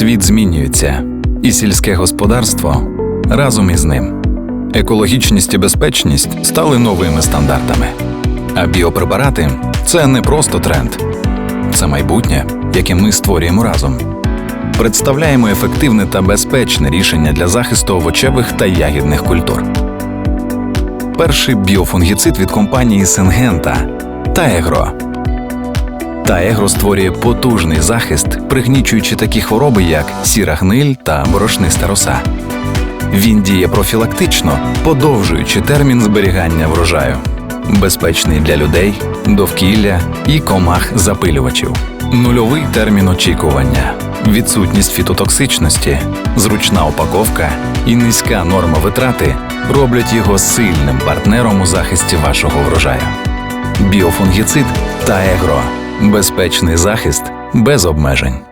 Світ змінюється, і сільське господарство разом із ним. Екологічність і безпечність стали новими стандартами. А біопрепарати це не просто тренд, це майбутнє, яке ми створюємо разом. Представляємо ефективне та безпечне рішення для захисту овочевих та ягідних культур. Перший біофунгіцид від компанії Сингента Таегро. Таегро створює потужний захист, пригнічуючи такі хвороби, як сіра гниль та борошниста роса. Він діє профілактично, подовжуючи термін зберігання врожаю, безпечний для людей, довкілля і комах запилювачів. Нульовий термін очікування, відсутність фітотоксичності, зручна упаковка і низька норма витрати роблять його сильним партнером у захисті вашого врожаю. Біофунгіцид та егро безпечний захист без обмежень.